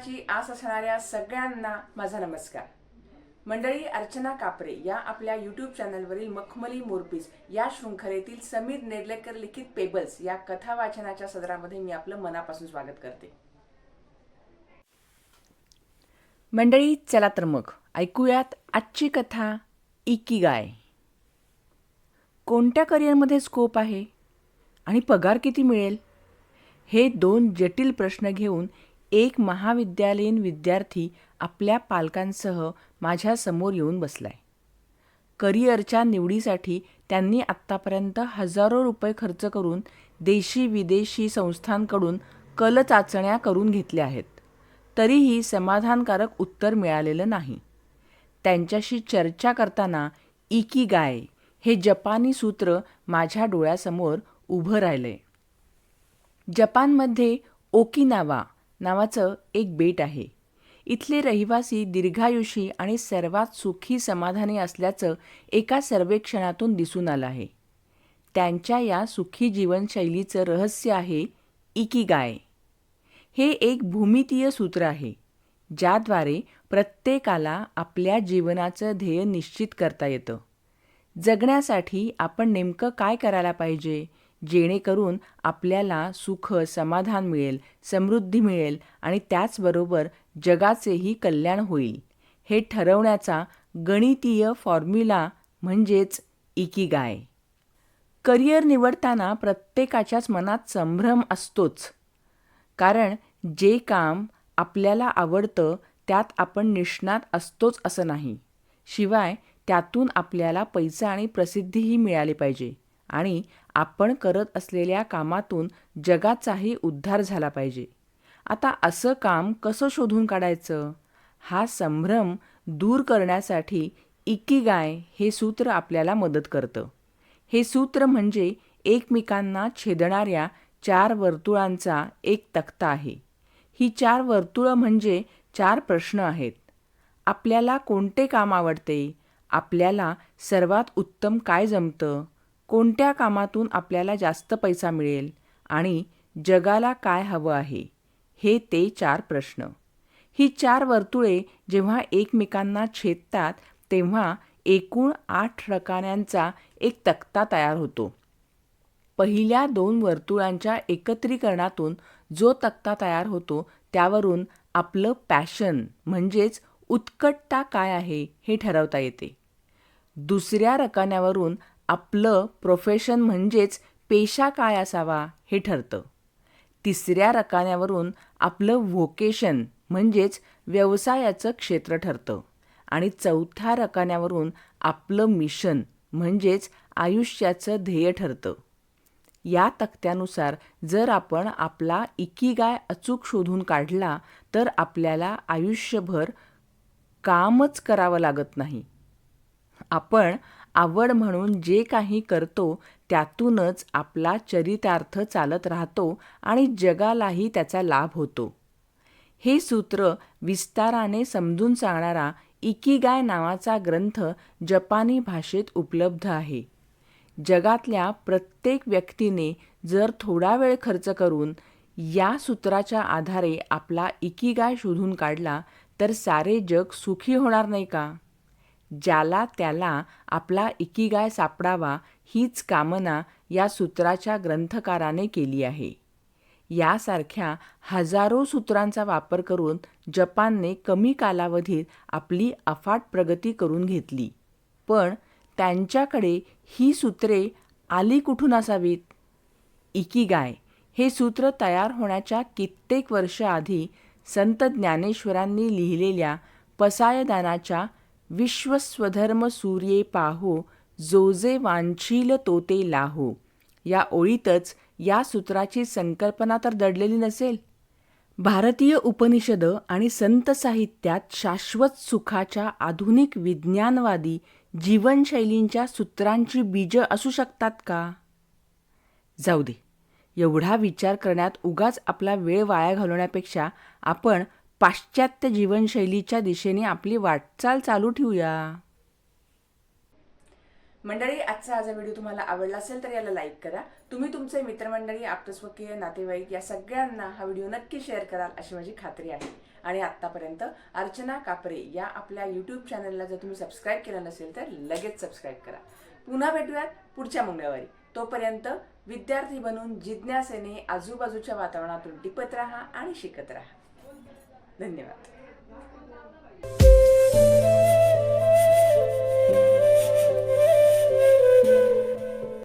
जीवनाची आस असणाऱ्या सगळ्यांना माझा नमस्कार. मंडळी अर्चना कापरे या आपल्या यूट्यूब चॅनलवरील मखमली मोरपीस या शृंखलेतील समीर नेर्लेकर लिखित पेबल्स या कथा वाचनाच्या सदरामध्ये मी आपलं मनापासून स्वागत करते. मंडळी चला तर मग ऐकूयात आजची कथा इकी गाय कोणत्या करिअरमध्ये स्कोप आहे आणि पगार किती मिळेल? हे दोन जटिल प्रश्न घेऊन एक महाविद्यालयीन विद्यार्थी आपल्या पालकांसह माझ्यासमोर येऊन बसलाय. करिअरच्या निवडीसाठी त्यांनी आत्तापर्यंत हजारो रुपये खर्च करून देशी विदेशी संस्थांकडून कल चाचण्या करून घेतल्या आहेत. तरीही समाधानकारक उत्तर मिळालेलं नाही. त्यांच्याशी चर्चा करताना इकी गाय हे जपानी सूत्र माझ्या डोळ्यासमोर उभं राहिलंय. जपानमध्ये ओकिनावा नावाचं एक बेट आहे. इथले रहिवासी दीर्घायुषी आणि सर्वात सुखी समाधानी असल्याचं एका सर्वेक्षणातून दिसून आलं आहे. त्यांच्या या सुखी जीवनशैलीचं रहस्य आहे इकिगाय. हे एक भूमितीय सूत्र आहे ज्याद्वारे प्रत्येकाला आपल्या जीवनाचं ध्येय निश्चित करता येतं. जगण्यासाठी आपण नेमकं काय करायला पाहिजे? जेणेकरून आपल्याला सुख समाधान मिळेल समृद्धी मिळेल आणि त्याचबरोबर जगाचेही कल्याण होईल. हे ठरवण्याचा गणितीय फॉर्म्युला म्हणजेच इकिगाय. करिअर निवडताना प्रत्येकाच्याच मनात संभ्रम असतोच. कारण जे काम आपल्याला आवडतं त्यात आपण निष्णात असतोच असं नाही. शिवाय त्यातून आपल्याला पैसा आणि प्रसिद्धीही मिळाली पाहिजे. आणि आपण करत असलेल्या कामातून जगाचाही उद्धार झाला पाहिजे. आता असं काम कसं शोधून काढायचं? हा संभ्रम दूर करण्यासाठी इकिगाय हे सूत्र आपल्याला मदत करतं. हे सूत्र म्हणजे एकमेकांना छेदणाऱ्या चार वर्तुळांचा एक तक्ता आहे. ही चार वर्तुळं म्हणजे चार प्रश्न आहेत. आपल्याला कोणते काम आवडते? आपल्याला सर्वात उत्तम काय जमतं? कोणत्या कामातून आपल्याला जास्त पैसा मिळेल आणि जगाला काय हवं आहे? हे ते चार प्रश्न. ही चार वर्तुळे जेव्हा एकमेकांना छेदतात तेव्हा एकूण आठ रकान्यांचा एक तक्ता तयार होतो. पहिल्या दोन वर्तुळांच्या एकत्रीकरणातून जो तक्ता तयार होतो त्यावरून आपलं पॅशन म्हणजेच उत्कटता काय आहे हे ठरवता येते. दुसऱ्या रकान्यावरून आपलं प्रोफेशन म्हणजेच पेशा काय असावा हे ठरतं. तिसऱ्या रकान्यावरून आपलं व्होकेशन म्हणजेच व्यवसायाचं क्षेत्र ठरतं. आणि चौथ्या रकान्यावरून आपलं मिशन म्हणजेच आयुष्याचं ध्येय ठरतं. या तक्त्यानुसार जर आपण आपला इकिगाय अचूक शोधून काढला तर आपल्याला आयुष्यभर कामच करावं लागत नाही. आपण आवड म्हणून जे काही करतो त्यातूनच आपला चरितार्थ चालत राहतो आणि जगालाही त्याचा लाभ होतो. हे सूत्र विस्ताराने समजून सांगणारा इकिगाय नावाचा ग्रंथ जपानी भाषेत उपलब्ध आहे. जगातल्या प्रत्येक व्यक्तीने जर थोडा वेळ खर्च करून या सूत्राच्या आधारे आपला इकिगाय शोधून काढला तर सारे जग सुखी होणार नाही का? ज्याला त्याला आपला इकिगाय सापडावा हीच कामना या सूत्राच्या ग्रंथकाराने केली आहे. यासारख्या हजारो सूत्रांचा वापर करून जपानने कमी कालावधीत आपली अफाट प्रगती करून घेतली. पण त्यांच्याकडे ही सूत्रे आली कुठून असावीत? इकिगाय हे सूत्र तयार होण्याच्या कित्येक वर्ष आधी संत ज्ञानेश्वरांनी लिहिलेल्या पसायदानाच्या विश्वस्वधर्म सूर्ये पाहो जो जे वांछील तोते लाहो. या ओळीतच या सूत्राची संकल्पना तर दडलेली नसेल? भारतीय उपनिषद आणि संत साहित्यात शाश्वत सुखाच्या आधुनिक विज्ञानवादी जीवनशैलींच्या सूत्रांची बीजं असू शकतात का? जाऊ दे. एवढा विचार करण्यात उगाच आपला वेळ वाया घालवण्यापेक्षा आपण पाश्चात्य जीवनशैलीच्या दिशेने आपली वाटचाल चालू ठेवूया. मंडळी आजचा हा व्हिडिओ तुम्हाला आवडला असेल तर याला लाईक करा. तुम्ही तुमचे मित्रमंडळी आपतस्वकीय नातेवाईक या सगळ्यांना हा व्हिडिओ नक्की शेअर कराल अशी माझी खात्री आहे. आणि आत्तापर्यंत अर्चना कापरे या आपल्या यूट्यूब चॅनलला जर तुम्ही सबस्क्राईब केलं नसेल तर लगेच सबस्क्राईब करा. पुन्हा भेटूयात पुढच्या मंगळवारी. तोपर्यंत विद्यार्थी बनून जिज्ञासेने आजूबाजूच्या वातावरणातून टिपत राहा आणि शिकत राहा. धन्यवाद.